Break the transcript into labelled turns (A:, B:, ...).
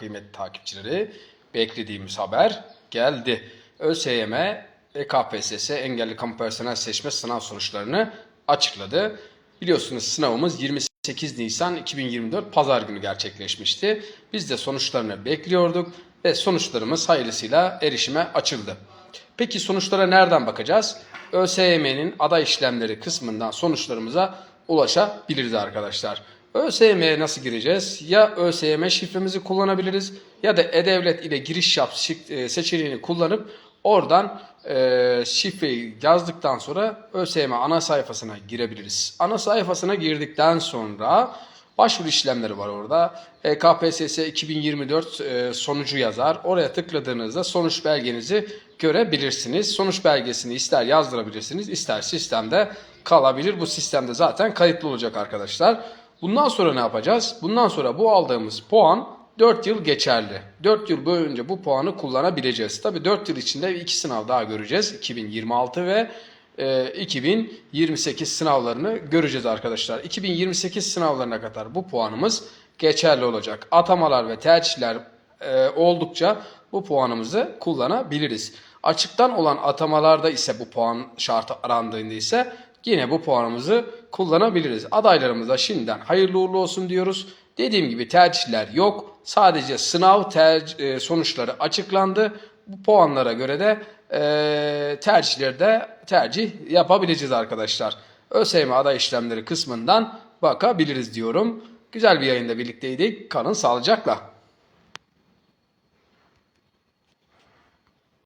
A: kıymetli takipçileri. Beklediğimiz haber geldi. ÖSYM ve KPSS engelli kamu personel seçme sınav sonuçlarını açıkladı. Biliyorsunuz sınavımız 28 Nisan 2024 Pazar günü gerçekleşmişti. Biz de sonuçlarını bekliyorduk ve sonuçlarımız hayırlısıyla erişime açıldı. Peki sonuçlara nereden bakacağız? ÖSYM'nin aday işlemleri kısmından sonuçlarımıza ulaşabiliriz arkadaşlar. ÖSYM'ye nasıl gireceğiz? Ya ÖSYM şifremizi kullanabiliriz ya da E-Devlet ile giriş yap e, seçeneğini kullanıp oradan e, şifreyi yazdıktan sonra ÖSYM ana sayfasına girebiliriz. Ana sayfasına girdikten sonra Başvuru işlemleri var orada. E, KPSS 2024 e, sonucu yazar. Oraya tıkladığınızda sonuç belgenizi görebilirsiniz. Sonuç belgesini ister yazdırabilirsiniz, ister sistemde kalabilir. Bu sistemde zaten kayıtlı olacak arkadaşlar. Bundan sonra ne yapacağız? Bundan sonra bu aldığımız puan 4 yıl geçerli. 4 yıl boyunca bu puanı kullanabileceğiz. Tabii 4 yıl içinde iki sınav daha göreceğiz. 2026 ve e, 2028 sınavlarını göreceğiz arkadaşlar. 2028 sınavlarına kadar bu puanımız geçerli olacak. Atamalar ve tercihler e, oldukça bu puanımızı kullanabiliriz. Açıktan olan atamalarda ise bu puan şartı arandığında ise yine bu puanımızı kullanabiliriz. Adaylarımıza şimdiden hayırlı uğurlu olsun diyoruz. Dediğim gibi tercihler yok. Sadece sınav terc- e, sonuçları açıklandı. Bu puanlara göre de e, tercihlerde tercih yapabileceğiz arkadaşlar. ÖSYM aday işlemleri kısmından bakabiliriz diyorum. Güzel bir yayında birlikteydik. Kalın sağlıcakla.